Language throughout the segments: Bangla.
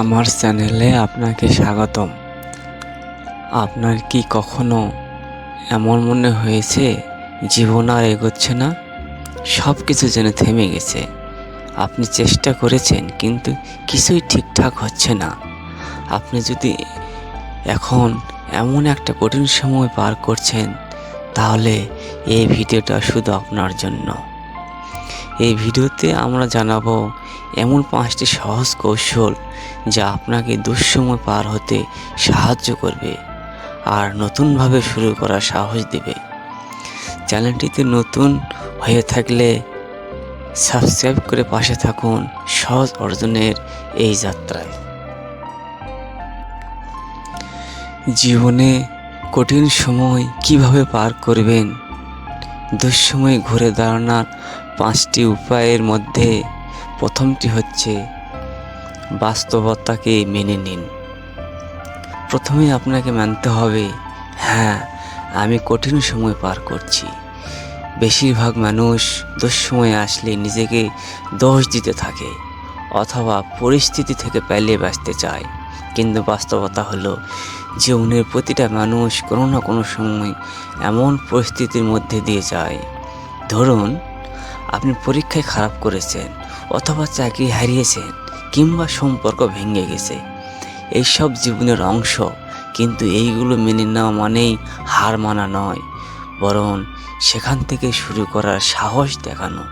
আমার চ্যানেলে আপনাকে স্বাগতম। আপনার কি কখনো এমন মনে হয়েছে, জীবন আর এগোচ্ছে না? সব কিছু যেন থেমে গেছে। আপনি চেষ্টা করেছেন, কিন্তু কিছুই ঠিকঠাক হচ্ছে না। আপনি যদি এখন এমন একটা কঠিন সময় পার করছেন, তাহলে এই ভিডিওটা শুধু আপনার জন্য। এই ভিডিওতে আমরা জানাব এমন পাঁচটি সহজ কৌশল যা আপনাকে দুঃসময় পার হতে সাহায্য করবে আর নতুনভাবে শুরু করার সাহস দেবে। চ্যানেলটিতে নতুন হয়ে থাকলে সাবস্ক্রাইব করে পাশে থাকুন সহজ অর্জনের এই যাত্রায়। জীবনে কঠিন সময় কীভাবে পার করবেন? দুঃসময় ঘুরে দাঁড়ানোর পাঁচটি উপায়ের মধ্যে প্রথমটি হচ্ছে, বাস্তবতাকে মেনে নিন। প্রথমে আপনাকে মানতে হবে হ্যাঁ আমি কঠিন সময় পার করছি। বেশিরভাগ মানুষ দুঃসময় আসলে নিজেকে দোষ দিতে থাকে, অথবা পরিস্থিতি থেকে পালিয়ে বাঁচতে চায়। কিন্তু বাস্তবতা হলো, জীবনের প্রতিটা মানুষ কোনো না কোনো সময় এমন পরিস্থিতির মধ্যে দিয়ে যায়। ধরুন, আপনি পরীক্ষায় খারাপ করেছেন অথবা চাকরি হারিয়েছেন কিংবা সম্পর্ক ভেঙে গেছে। এইসব জীবনের অংশ কিন্তু এইগুলো মেনে নেওয়া মানেই হার মানা নয়, বরং সেখান থেকে শুরু করার সাহস দেখানো।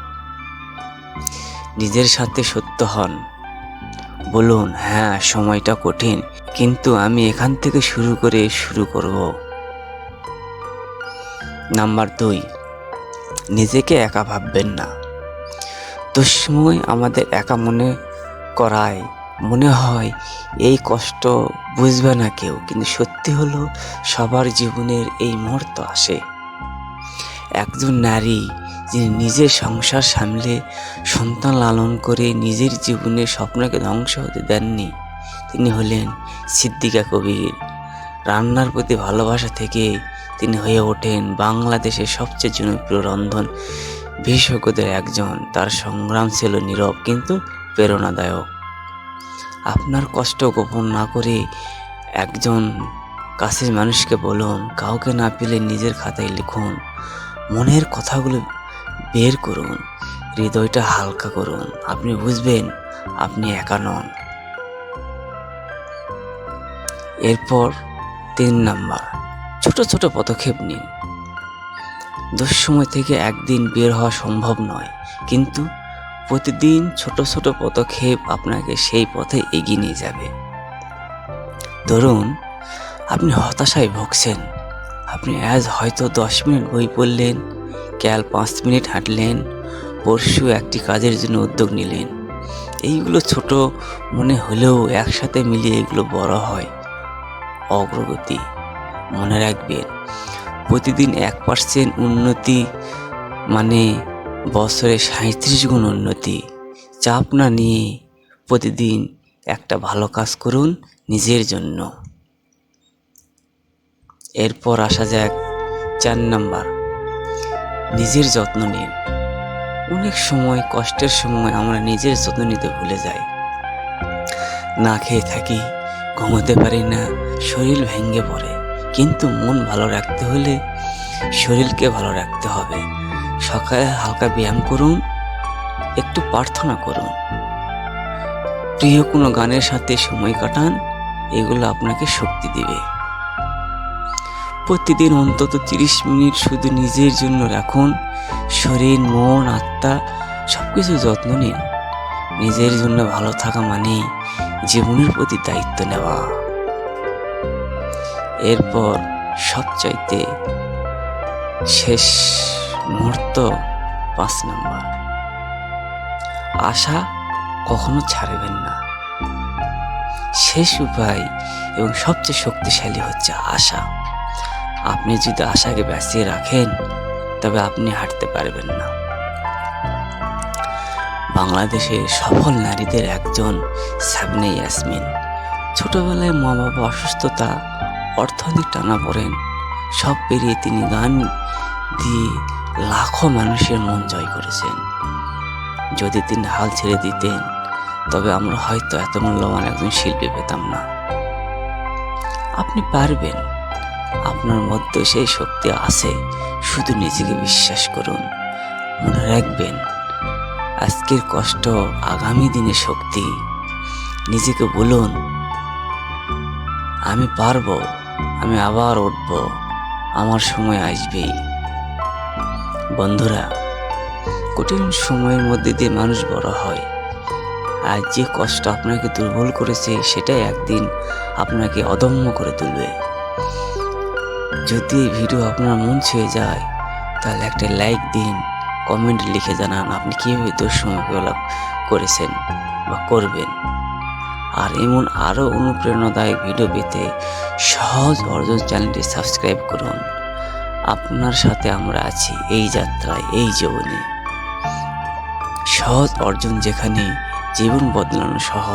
নিজের সাথে সত্য হন। বলুন হ্যাঁ সময়টা কঠিন, কিন্তু আমি এখান থেকে শুরু করে শুরু করব। নাম্বার দুই, নিজেকে একা ভাববেন না। দুঃসময় আমাদের একা মনে করায়। মনে হয়, এই কষ্ট বুঝবে না কেউ, কিন্তু সত্যি হলো সবার জীবনের এই মুহূর্ত আসে। একজন নারী যিনি নিজের সংসার সামলে সন্তান লালন করে নিজের জীবনের স্বপ্নকে ধ্বংস হতে দেননি, তিনি হলেন সিদ্দিকা কবির। রান্নার প্রতি ভালোবাসা থেকে তিনি হয়ে ওঠেন বাংলাদেশের সবচেয়ে জনপ্রিয় রন্ধন বিশেষজ্ঞদের একজন, তার সংগ্রাম ছিল নীরব কিন্তু প্রেরণাদায়ক। আপনার কষ্ট গোপন না করে একজন কাছের মানুষকে বলুন, কাউকে না পেলে নিজের খাতায় লিখুন, মনের কথাগুলো বের করুন, হৃদয়টা হালকা করুন। আপনি বুঝবেন, আপনি একা নন। এরপর তিন নাম্বার, ছোট ছোট পদক্ষেপ নিন। দুঃসময় থেকে একদিন বের হওয়া সম্ভব নয়। কিন্তু প্রতিদিন ছোট ছোট পদক্ষেপ আপনাকে সেই পথে এগিয়ে নিয়ে যাবে। ধরুন, আপনি হতাশায় ভুগছেন। আপনি আজ হয়তো দশ মিনিট বই পড়লেন ক্যাল পাঁচ মিনিট হাঁটলেন, পরশু একটি কাজের জন্য উদ্যোগ নিলেন। এইগুলো ছোট মনে হলেও একসাথে মিলিয়ে এগুলো বড় হয়। অগ্রগতি মনে রাখবেন। প্রতিদিন এক পার্সেন্ট উন্নতি মানে বছরে সাঁত্রিশ গুণ উন্নতি। চাপ না নিয়ে প্রতিদিন একটা ভালো কাজ করুন নিজের জন্য। এরপর আসা যাক চার নাম্বার। নিজের যত্ন নিন। অনেক সময়, কষ্টের সময় আমরা নিজের যত্ন নিতে ভুলে যাই। না খেয়ে থাকি, ঘুমোতে পারি না, শরীর ভেঙে পড়ে। কিন্তু মন ভালো রাখতে হলে শরীরকে ভালো রাখতে হবে। সকালে হালকা ব্যায়াম করুন, একটু প্রার্থনা করুন। প্রিয় কোনো গানের সাথে সময় কাটান, এগুলো আপনাকে শক্তি দিবে। প্রতিদিন অন্তত তিরিশ মিনিট শুধু নিজের জন্য রাখুন। শরীর, মন, আত্মা সব কিছু যত্ন নিন। নিজের জন্য ভালো থাকা মানে জীবনের প্রতি দায়িত্ব নেওয়া। এরপর সবচাইতে শেষ মুহূর্ত পাঁচ নম্বর। আশা কখনো ছাড়বেন না। শেষ উপায় এবং সবচেয়ে শক্তিশালী হচ্ছে আশা। আপনি যদি আশাকে বাঁচিয়ে রাখেন, তবে আপনি হাঁটতে পারবেন না। বাংলাদেশের সফল নারীদের একজন সাবনে ইয়াসমিন। ছোটবেলায় মা বাবা অসুস্থতা অর্থনৈতিক টানা পড়েন। সব পেরিয়ে তিনি গান দিয়ে লাখো মানুষের মন জয় করেছেন। যদি তিনি হাল ছেড়ে দিতেন, তবে আমরা হয়তো এত মূল্যবান একজন শিল্পী পেতাম না। আপনি পারবেন। আপনার মধ্যে সেই শক্তি আছে, শুধু নিজেকে বিশ্বাস করুন, মনে রাখবেন। আজকের কষ্ট, আগামী দিনের শক্তি, নিজেকে বলুন, আমি পারব। আমি আবার উঠব। আমার সময় আসবেই। বন্ধুরা, কঠিন সময়ের মধ্যে দিয়ে মানুষ বড় হয়। আর যে কষ্ট আপনাকে দুর্বল করেছে, সেটাই একদিন আপনাকে অদম্য করে তুলবে। যদি ভিডিও আপনার মন ছুঁয়ে যায়, তাহলে একটা লাইক দিন, কমেন্ট লিখে জানান আপনি কীভাবে দুঃসময়গুলো করেছেন বা করবেন। আর এমন আরও অনুপ্রেরণাদায়ক ভিডিও পেতে সহজ অর্জন চ্যানেলটি সাবস্ক্রাইব করুন। আপনার সাথে আমরা আছি এই যাত্রায়, এই জীবনে। সহজ অর্জন যেখানে জীবন বদলানো সহজ।